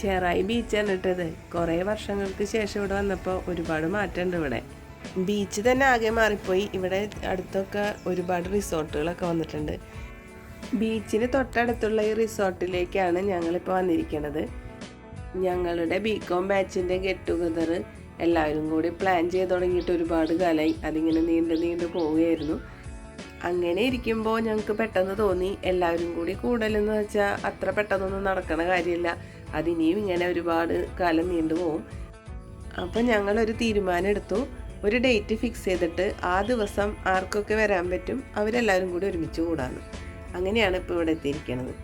ചെറായി ബീച്ചാണ് ഇട്ടത് കുറേ വർഷങ്ങൾക്ക് ശേഷം ഇവിടെ വന്നപ്പോൾ ഒരുപാട് മാറ്റമുണ്ട് ഇവിടെ. ബീച്ച് തന്നെ ആകെ മാറിപ്പോയി. ഇവിടെ അടുത്തൊക്കെ ഒരുപാട് റിസോർട്ടുകളൊക്കെ വന്നിട്ടുണ്ട്. ബീച്ചിന് തൊട്ടടുത്തുള്ള ഈ റിസോർട്ടിലേക്കാണ് ഞങ്ങളിപ്പോൾ വന്നിരിക്കുന്നത്. ഞങ്ങളുടെ ബി കോം ബാച്ചിന്റെ ഗെറ്റ് ടുഗദർ എല്ലാവരും കൂടി പ്ലാൻ ചെയ്ത് തുടങ്ങിയിട്ട് ഒരുപാട് കാലമായി. അതിങ്ങനെ നീണ്ടു നീണ്ടു പോവുകയായിരുന്നു. അങ്ങനെ ഇരിക്കുമ്പോൾ ഞങ്ങൾക്ക് പെട്ടെന്ന് തോന്നി. എല്ലാവരും കൂടി കൂടലെന്ന് വെച്ചാൽ അത്ര പെട്ടെന്നൊന്നും നടക്കണ കാര്യമില്ല. അതിനിയും ഇങ്ങനെ ഒരുപാട് കാലം നീണ്ടു പോവും. അപ്പം ഞങ്ങളൊരു തീരുമാനം എടുത്തു ഒരു ഡേറ്റ് ഫിക്സ് ചെയ്തിട്ട് ആ ദിവസം ആർക്കൊക്കെ വരാൻ പറ്റും അവരെല്ലാവരും കൂടി ഒരുമിച്ച് കൂടാന്ന്. അങ്ങനെയാണ് ഇപ്പോൾ ഇവിടെ എത്തിയിരിക്കുന്നത്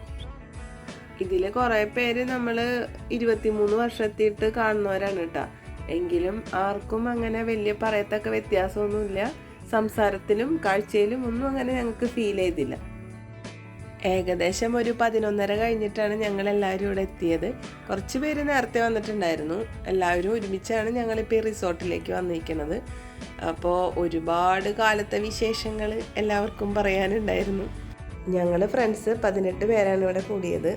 ഇതിൽ കുറേ പേര് നമ്മൾ ഇരുപത്തിമൂന്ന് വർഷത്തിയിട്ട് കാണുന്നവരാണ് കേട്ടോ. എങ്കിലും ആർക്കും അങ്ങനെ വലിയ പറയത്തക്ക വ്യത്യാസമൊന്നുമില്ല. സംസാരത്തിലും കാഴ്ചയിലും ഒന്നും അങ്ങനെ ഞങ്ങൾക്ക് ഫീൽ ചെയ്തില്ല. ഏകദേശം ഒരു പതിനൊന്നര കഴിഞ്ഞിട്ടാണ് ഞങ്ങൾ എല്ലാവരും ഇവിടെ എത്തിയത്. കുറച്ച് പേര് നേരത്തെ വന്നിട്ടുണ്ടായിരുന്നു. എല്ലാവരും ഒരുമിച്ചാണ് ഞങ്ങളിപ്പോൾ ഈ റിസോർട്ടിലേക്ക് വന്നിരിക്കുന്നത്. അപ്പോൾ ഒരുപാട് കാലത്തെ വിശേഷങ്ങൾ എല്ലാവർക്കും പറയാനുണ്ടായിരുന്നു. ഞങ്ങൾ ഫ്രണ്ട്സ് പതിനെട്ട് പേരാണ് ഇവിടെ കൂടിയത്.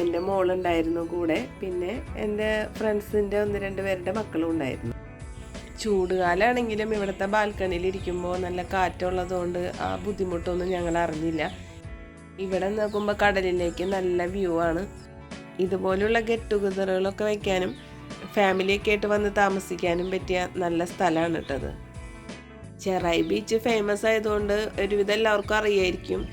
എന്റെ മോളുണ്ടായിരുന്നു കൂടെ. പിന്നെ എന്റെ ഫ്രണ്ട്സിന്റെ ഒന്ന് രണ്ട് പേരുടെ മക്കളും ഉണ്ടായിരുന്നു. ചൂടുകാലാണെങ്കിലും ഇവിടുത്തെ ബാൽക്കണിയിൽ ഇരിക്കുമ്പോൾ നല്ല കാറ്റുള്ളതുകൊണ്ട് ആ ബുദ്ധിമുട്ടൊന്നും ഞങ്ങൾ അറിഞ്ഞില്ല. ഇവിടെ നോക്കുമ്പോൾ കടലിലേക്ക് നല്ല വ്യൂ ആണ്. ഇതുപോലുള്ള ഗെറ്റ് ടുഗദറുകളൊക്കെ വയ്ക്കാനും ഫാമിലിയൊക്കെ ആയിട്ട് വന്ന് താമസിക്കാനും പറ്റിയ നല്ല സ്ഥലമാണ് കേട്ടത് ചെറായി ബീച്ച് ഫേമസ് ആയതുകൊണ്ട് ഒരുവിധം എല്ലാവർക്കും അറിയായിരിക്കും.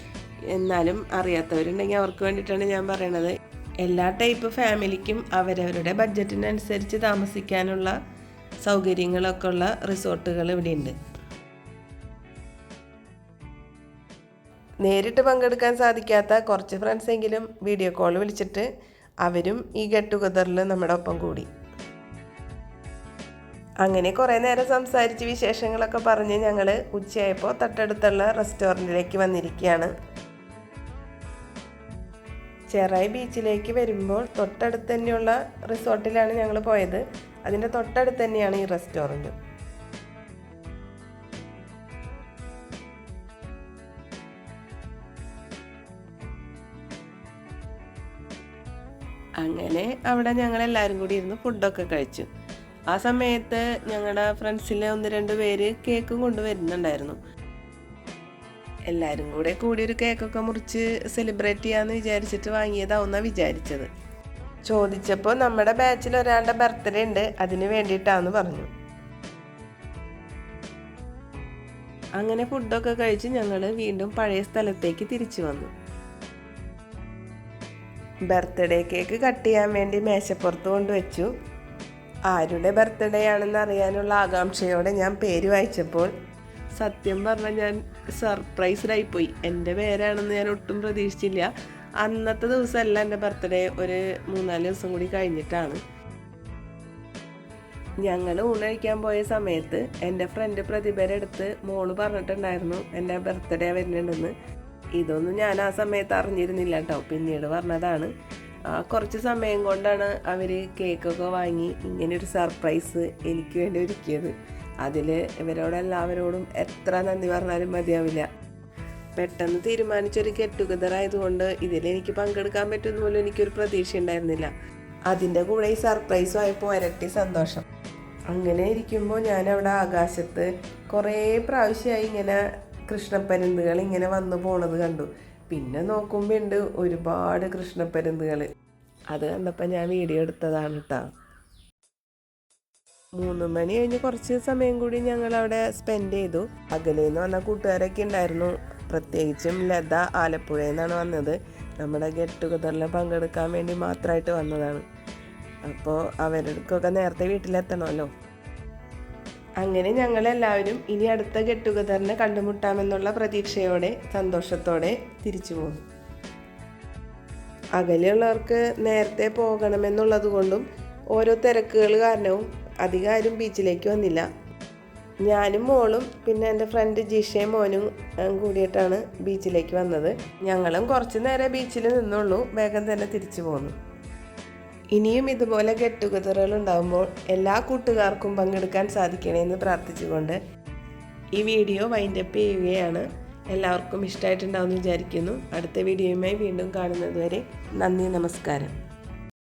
എന്നാലും അറിയാത്തവരുണ്ടെങ്കിൽ അവർക്ക് വേണ്ടിയിട്ടാണ് ഞാൻ പറയണത്. എല്ലാ ടൈപ്പ് ഫാമിലിക്കും അവരവരുടെ ബഡ്ജറ്റിനനുസരിച്ച് താമസിക്കാനുള്ള സൗകര്യങ്ങളൊക്കെ ഉള്ള റിസോർട്ടുകൾ ഇവിടെയുണ്ട്. നേരിട്ട് പങ്കെടുക്കാൻ സാധിക്കാത്ത കുറച്ച് ഫ്രണ്ട്സെങ്കിലും വീഡിയോ കോൾ വിളിച്ചിട്ട് അവരും ഈ ഗെറ്റ് ടുഗദറിൽ നമ്മുടെ ഒപ്പം കൂടി. അങ്ങനെ കുറേ നേരം സംസാരിച്ച് വിശേഷങ്ങളൊക്കെ പറഞ്ഞ് ഞങ്ങൾ ഉച്ചയായപ്പോൾ തൊട്ടടുത്തുള്ള റെസ്റ്റോറന്റിലേക്ക് വന്നിരിക്കുകയാണ്. ചെറായി ബീച്ചിലേക്ക് വരുമ്പോൾ തൊട്ടടുത്ത് തന്നെയുള്ള റിസോർട്ടിലാണ് ഞങ്ങൾ പോയത്. അതിന്റെ തൊട്ടടുത്ത് തന്നെയാണ് ഈ റെസ്റ്റോറന്റ് അങ്ങനെ അവിടെ ഞങ്ങൾ എല്ലാവരും കൂടി ഇരുന്ന് ഫുഡൊക്കെ കഴിച്ചു. ആ സമയത്ത് ഞങ്ങളുടെ ഫ്രണ്ട്സിലെ ഒന്ന് രണ്ട് പേര് കേക്കും കൊണ്ടുവരുന്നുണ്ടായിരുന്നു എല്ലാവരും കൂടെ കൂടി ഒരു കേക്കൊക്കെ മുറിച്ച് സെലിബ്രേറ്റ് ചെയ്യാമെന്ന് വിചാരിച്ചിട്ട് വാങ്ങിയതാവുന്നാണ് വിചാരിച്ചത്. ചോദിച്ചപ്പോൾ നമ്മുടെ ബാച്ചിൽ ഒരാളുടെ ബർത്ത്ഡേ ഉണ്ട് അതിന് വേണ്ടിയിട്ടാന്ന് പറഞ്ഞു. അങ്ങനെ ഫുഡൊക്കെ കഴിച്ച് ഞങ്ങൾ വീണ്ടും പഴയ സ്ഥലത്തേക്ക് തിരിച്ചു വന്നു. ബർത്ത്ഡേ കേക്ക് കട്ട് ചെയ്യാൻ വേണ്ടി മേശപ്പുറത്ത് കൊണ്ടുവച്ചു. ആരുടെ ബർത്ത്ഡേ ആണെന്ന് അറിയാനുള്ള ആകാംക്ഷയോടെ ഞാൻ പേര് വായിച്ചപ്പോൾ സത്യം പറഞ്ഞാൽ ഞാൻ സർപ്രൈസ്ഡായിപ്പോയി എന്റെ പേരാണെന്ന് ഞാൻ ഒട്ടും പ്രതീക്ഷിച്ചില്ല. അന്നത്തെ ദിവസമല്ല എന്റെ ബർത്ത്ഡേ ഒരു മൂന്നാൽ ദിവസം കൂടി കഴിഞ്ഞിട്ടാണ്. ഞങ്ങൾ ഊണഴിക്കാൻ പോയ സമയത്ത് എന്റെ ഫ്രണ്ട് പ്രതിഭയുടെ അടുത്ത് മോൾ പറഞ്ഞിട്ടുണ്ടായിരുന്നു എന്റെ ബർത്ത്ഡേ വരുന്നുണ്ടെന്ന്. ഇതൊന്നും ഞാൻ ആ സമയത്ത് അറിഞ്ഞിരുന്നില്ല കേട്ടോ. പിന്നീട് പറഞ്ഞതാണ് കുറച്ച് സമയം കൊണ്ടാണ് അവർ കേക്കൊക്കെ വാങ്ങി ഇങ്ങനെ ഒരു സർപ്രൈസ് എനിക്ക് വേണ്ടി ഒരുക്കിയത്. അതിൽ ഇവരോടെല്ലാവരോടും എത്ര നന്ദി പറഞ്ഞാലും മതിയാവില്ല. പെട്ടെന്ന് തീരുമാനിച്ചൊരു ഗെറ്റ് ടുഗദർ ആയതുകൊണ്ട് ഇതിൽ എനിക്ക് പങ്കെടുക്കാൻ പറ്റുന്ന പോലും എനിക്കൊരു പ്രതീക്ഷ ഉണ്ടായിരുന്നില്ല. അതിന്റെ കൂടെ ഈ സർപ്രൈസും ആയപ്പോൾ ഇരട്ടി സന്തോഷം. അങ്ങനെ ഇരിക്കുമ്പോൾ ഞാൻ അവിടെ ആകാശത്ത് കുറേ പ്രാവശ്യമായി ഇങ്ങനെ കൃഷ്ണപ്പരുന്തുകൾ ഇങ്ങനെ വന്നു പോണത് കണ്ടു. പിന്നെ നോക്കുമ്പോൾ ഉണ്ട് ഒരുപാട് കൃഷ്ണപ്പരുന്തുകൾ അത് കണ്ടപ്പോൾ ഞാൻ വീഡിയോ എടുത്തതാണ് കേട്ടോ മൂന്ന് മണി കഴിഞ്ഞ് കുറച്ച് സമയം കൂടി ഞങ്ങൾ അവിടെ സ്പെൻഡ് ചെയ്തു. അകലേന്ന് വന്ന കൂട്ടുകാരൊക്കെ ഉണ്ടായിരുന്നു. പ്രത്യേകിച്ചും ലത ആലപ്പുഴയിൽ വന്നത്. നമ്മുടെ ഗെറ്റ് ടുഗദറിൽ പങ്കെടുക്കാൻ വേണ്ടി മാത്രമായിട്ട് വന്നതാണ്. അപ്പോൾ അവർക്കൊക്കെ നേരത്തെ വീട്ടിലെത്തണമല്ലോ. അങ്ങനെ ഞങ്ങളെല്ലാവരും ഇനി അടുത്ത ഗെറ്റ് ടുഗദറിനെ കണ്ടുമുട്ടാമെന്നുള്ള പ്രതീക്ഷയോടെ സന്തോഷത്തോടെ തിരിച്ചു പോകും അകലെയുള്ളവർക്ക് നേരത്തെ പോകണമെന്നുള്ളത് കൊണ്ടും ഓരോ തിരക്കുകൾ കാരണവും അധികം ആരും ബീച്ചിലേക്ക് വന്നില്ല. ഞാനും മോളും പിന്നെ എന്റെ ഫ്രണ്ട് ജിഷയും മോനും കൂടിയിട്ടാണ് ബീച്ചിലേക്ക് വന്നത്. ഞങ്ങളും കുറച്ച് നേരം ബീച്ചിൽ നിന്നുള്ളൂ വേഗം തന്നെ തിരിച്ചു പോന്നു. ഇനിയും ഇതുപോലെ ഗെറ്റ് ടുഗദറുകൾ ഉണ്ടാകുമ്പോൾ എല്ലാ കൂട്ടുകാർക്കും പങ്കെടുക്കാൻ സാധിക്കണമെന്ന് പ്രാർത്ഥിച്ചുകൊണ്ട് ഈ വീഡിയോ വൈൻഡപ്പ് ചെയ്യുകയാണ്. എല്ലാവർക്കും ഇഷ്ടമായിട്ടുണ്ടാവുമെന്ന് വിചാരിക്കുന്നു. അടുത്ത വീഡിയോയുമായി വീണ്ടും കാണുന്നത് വരെ നന്ദി നമസ്കാരം.